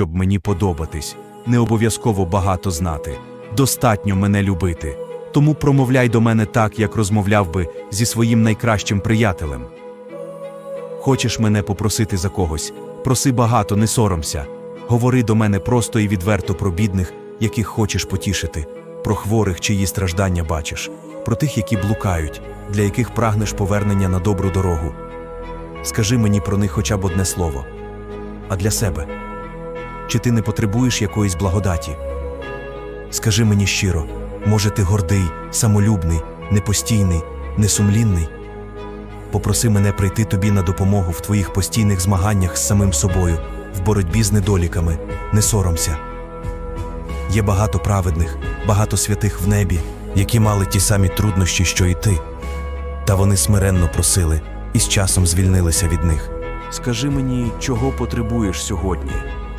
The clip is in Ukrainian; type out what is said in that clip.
щоб мені подобатись, не обов'язково багато знати. Достатньо мене любити. Тому промовляй до мене так, як розмовляв би зі своїм найкращим приятелем. Хочеш мене попросити за когось, проси багато, не соромся. Говори до мене просто і відверто про бідних, яких хочеш потішити, про хворих, чиї страждання бачиш, про тих, які блукають, для яких прагнеш повернення на добру дорогу. Скажи мені про них хоча б одне слово. А для себе? Чи ти не потребуєш якоїсь благодаті? Скажи мені щиро, може, ти гордий, самолюбний, непостійний, несумлінний? Попроси мене прийти тобі на допомогу в твоїх постійних змаганнях з самим собою, в боротьбі з недоліками, не соромся. Є багато праведних, багато святих в небі, які мали ті самі труднощі, що і ти. Та вони смиренно просили і з часом звільнилися від них. Скажи мені, чого потребуєш сьогодні?